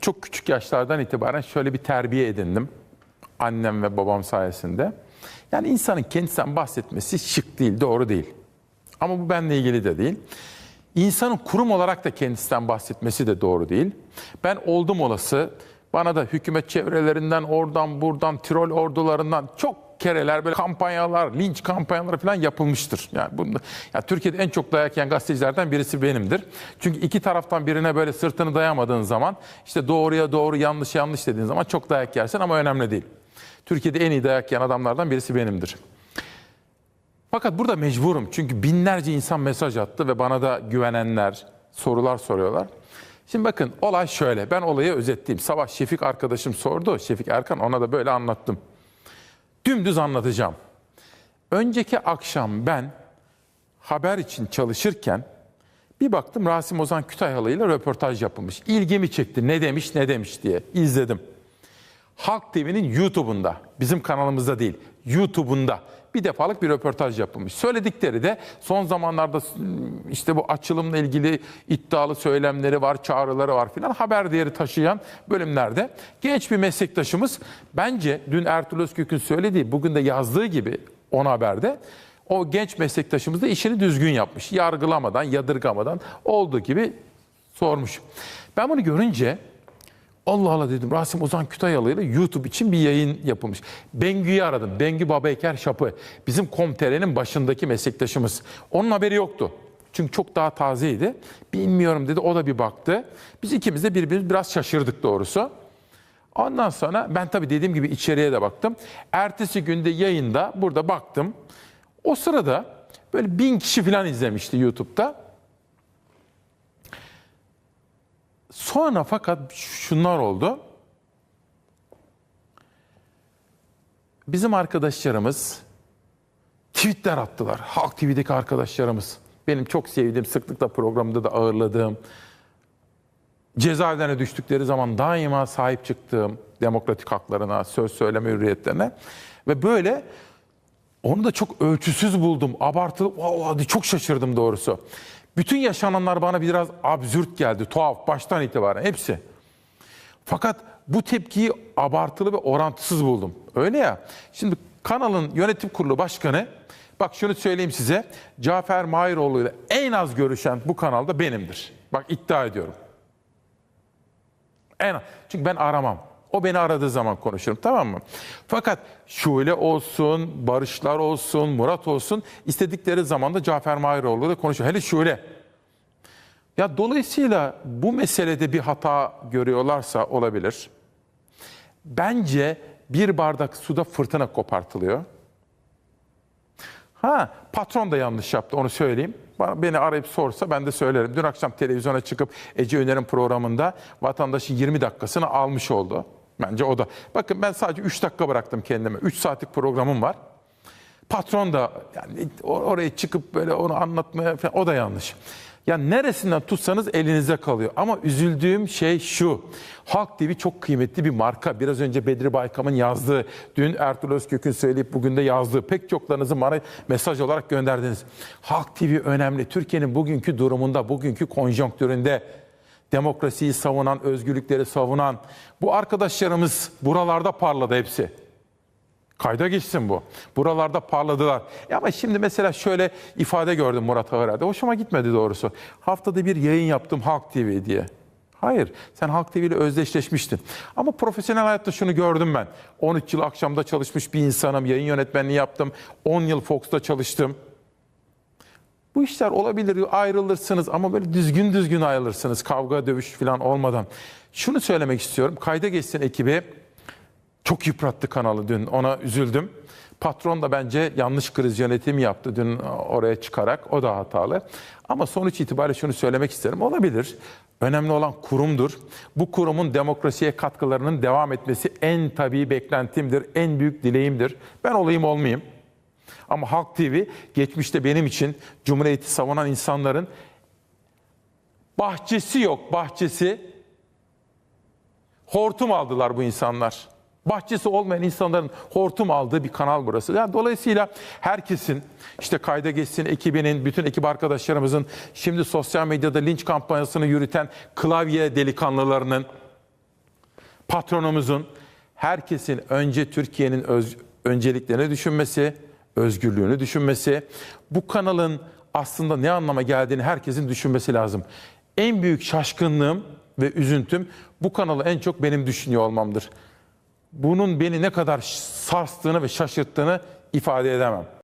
çok küçük yaşlardan itibaren şöyle bir terbiye edindim. Annem ve babam sayesinde. Yani insanın kendisinden bahsetmesi şık değil, doğru değil. Ama bu benimle ilgili de değil. İnsanın kurum olarak da kendisinden bahsetmesi de doğru değil. Ben oldum olası bana da hükümet çevrelerinden, oradan buradan, Tirol ordularından çok kereler böyle kampanyalar, linç kampanyaları falan yapılmıştır. Yani bunda, ya Türkiye'de en çok dayak yiyen gazetecilerden birisi benimdir. Çünkü iki taraftan birine böyle sırtını dayamadığın zaman işte doğruya doğru, yanlış yanlış dediğin zaman çok dayak yersin ama önemli değil. Türkiye'de en iyi dayak yiyen adamlardan birisi benimdir. Fakat burada mecburum çünkü binlerce insan mesaj attı ve bana da güvenenler sorular soruyorlar. Şimdi bakın olay şöyle. Ben olayı özetleyeyim. Sabah Şefik arkadaşım sordu. Şefik Erkan ona da böyle anlattım. Dümdüz anlatacağım. Önceki akşam ben haber için çalışırken bir baktım Rasim Ozan Kütahyalı ile röportaj yapılmış. İlgimi çekti. Ne demiş ne demiş diye izledim. Halk TV'nin YouTube'unda, bizim kanalımızda değil, YouTube'unda bir defalık bir röportaj yapılmış. Söyledikleri de son zamanlarda işte bu açılımla ilgili iddialı söylemleri var, çağrıları var filan haber değeri taşıyan bölümlerde genç bir meslektaşımız bence dün Ertuğrul Özkök'ün söylediği, bugün de yazdığı gibi on haberde o genç meslektaşımız da işini düzgün yapmış. Yargılamadan, yadırgamadan olduğu gibi sormuş. Ben bunu görünce Allah Allah dedim Rasim Ozan Kütahyalı ile YouTube için bir yayın yapılmış. Bengü'yü aradım. Bengü Babayker Şapı. Bizim Komtere'nin başındaki meslektaşımız. Onun haberi yoktu. Çünkü çok daha tazeydi. Bilmiyorum dedi. O da bir baktı. Biz ikimiz de birbirimiz biraz şaşırdık doğrusu. Ondan sonra ben tabii dediğim gibi içeriye de baktım. Ertesi günde yayında burada baktım. O sırada böyle bin kişi falan izlemişti YouTube'da. Sonra fakat şunlar oldu. Bizim arkadaşlarımız tweetler attılar. Halk TV'deki arkadaşlarımız. Benim çok sevdiğim, sıklıkla programda da ağırladığım, cezaevlerine düştükleri zaman daima sahip çıktığım demokratik haklarına, söz söyleme hürriyetlerine ve böyle onu da çok ölçüsüz buldum. Abartılı, vallahi çok şaşırdım doğrusu. Bütün yaşananlar bana biraz absürt geldi, tuhaf baştan itibaren hepsi. Fakat bu tepkiyi abartılı ve orantısız buldum. Öyle ya. Şimdi kanalın yönetim kurulu başkanı, bak şunu söyleyeyim size, Cafer Mahiroğlu ile en az görüşen bu kanalda benimdir. Bak iddia ediyorum. En az. Çünkü ben aramam. O beni aradığı zaman konuşurum tamam mı? Fakat Şule olsun, Barışlar olsun, Murat olsun istedikleri zaman da Cafer Mahiroğlu ile konuşuyor. Hele Şule. Ya dolayısıyla bu meselede bir hata görüyorlarsa olabilir. Bence bir bardak suda fırtına kopartılıyor. Ha patron da yanlış yaptı onu söyleyeyim. Bana, beni arayıp sorsa ben de söylerim. Dün akşam televizyona çıkıp Ece Öner'in programında vatandaşın 20 dakikasını almış oldu. Bence o da. Bakın ben sadece 3 dakika bıraktım kendime. 3 saatlik programım var. Patron da yani oraya çıkıp böyle onu anlatmaya falan o da yanlış. Ya neresinden tutsanız elinize kalıyor. Ama üzüldüğüm şey şu. Halk TV çok kıymetli bir marka. Biraz önce Bedri Baykam'ın yazdığı, dün Ertuğrul Özkök'ün söyleyip bugün de yazdığı pek çoklarınızı bana mesaj olarak gönderdiniz. Halk TV önemli. Türkiye'nin bugünkü durumunda, bugünkü konjonktüründe demokrasiyi savunan, özgürlükleri savunan bu arkadaşlarımız buralarda parladı hepsi. Kayda geçsin bu. Buralarda parladılar. Ya ama şimdi mesela şöyle ifade gördüm Murat Ağırer'de. Hoşuma gitmedi doğrusu. Haftada bir yayın yaptım Halk TV diye. Hayır, sen Halk TV ile özdeşleşmiştin. Ama profesyonel hayatta şunu gördüm ben. 13 yıl akşamda çalışmış bir insanım, yayın yönetmenliği yaptım. 10 yıl Fox'ta çalıştım. Bu işler olabilir, ayrılırsınız ama böyle düzgün düzgün ayrılırsınız. Kavga, dövüş falan olmadan. Şunu söylemek istiyorum. Kayda geçsin ekibi çok yıprattı kanalı dün. Ona üzüldüm. Patron da bence yanlış kriz yönetimi yaptı dün oraya çıkarak. O da hatalı. Ama sonuç itibariyle şunu söylemek isterim. Olabilir. Önemli olan kurumdur. Bu kurumun demokrasiye katkılarının devam etmesi en tabii beklentimdir, en büyük dileğimdir. Ben olayım olmayayım. Ama Halk TV geçmişte benim için Cumhuriyeti savunan insanların bahçesi yok, bahçesi. Hortum aldılar bu insanlar. Bahçesi olmayan insanların hortum aldığı bir kanal burası. Yani dolayısıyla herkesin işte kayda geçsin ekibinin, bütün ekip arkadaşlarımızın şimdi sosyal medyada linç kampanyasını yürüten klavye delikanlılarının patronumuzun herkesin önce Türkiye'nin öz- önceliklerini düşünmesi, özgürlüğünü düşünmesi, bu kanalın aslında ne anlama geldiğini herkesin düşünmesi lazım. En büyük şaşkınlığım ve üzüntüm bu kanalı en çok benim düşünüyor olmamdır. Bunun beni ne kadar sarstığını ve şaşırttığını ifade edemem.